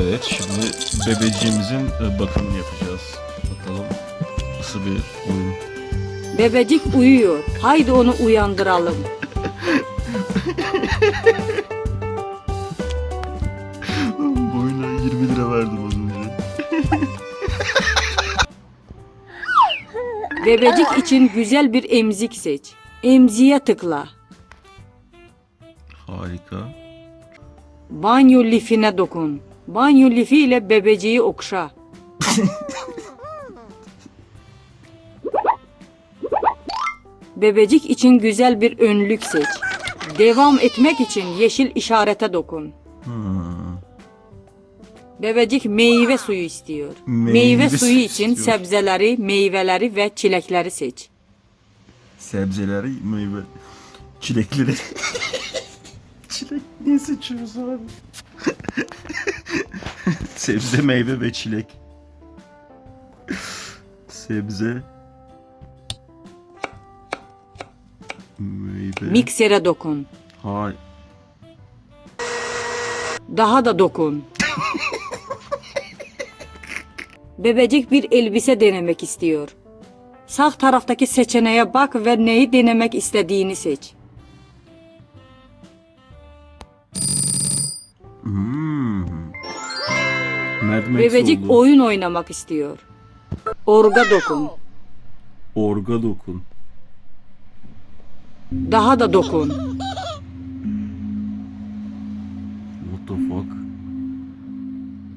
Evet şimdi bebeğimizin e, bakımını yapacağız. Bakalım nasıl bir oyun. Bebecik uyuyor. Haydi onu uyandıralım. Bu oyuna 20 lira verdim az önce. Bebecik için güzel bir emzik seç. Emziğe tıkla. Harika. Banyo lifine dokun. Banyo lifi ile bebeciği okşa. Bebecik için güzel bir önlük seç. Devam etmek için yeşil işarete dokun. Hmm. Bebecik meyve suyu istiyor. Meyve Meyve, suyu suyu için istiyor. sebzeleri, meyveleri ve çilekleri seç. Sebzeleri, meyve, çilekleri. Çilek niye seçiyoruz abi? Sebze, meyve ve çilek. Sebze. Meyve. Miksere dokun. Hay. Daha da dokun. Bebecik bir elbise denemek istiyor. Sağ taraftaki seçeneğe bak ve neyi denemek istediğini seç. Mad Bebecik oldu. oyun oynamak istiyor. Orga dokun. Orga dokun. Daha da dokun. What the fuck?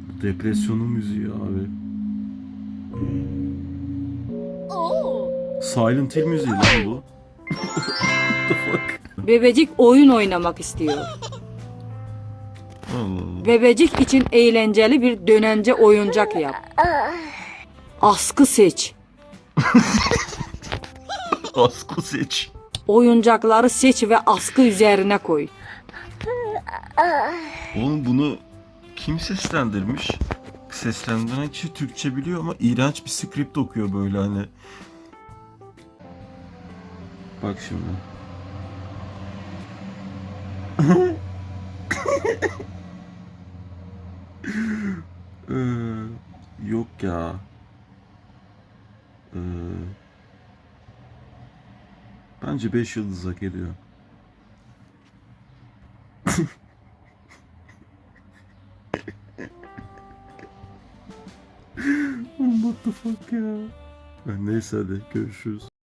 Bu depresyonun müziği abi. Silent Hill müziği lan bu. What the fuck? Bebecik oyun oynamak istiyor. Bebecik için eğlenceli bir dönence oyuncak yap. Askı seç. Askı seç. Oyuncakları seç ve askı üzerine koy. Oğlum bunu kim seslendirmiş? Seslendiren kişi Türkçe biliyor ama iğrenç bir script okuyor böyle hani. Bak şimdi. Ee, yok ya. Ee, bence 5 yıldız hak ediyor. What the fuck ya? Neyse hadi görüşürüz.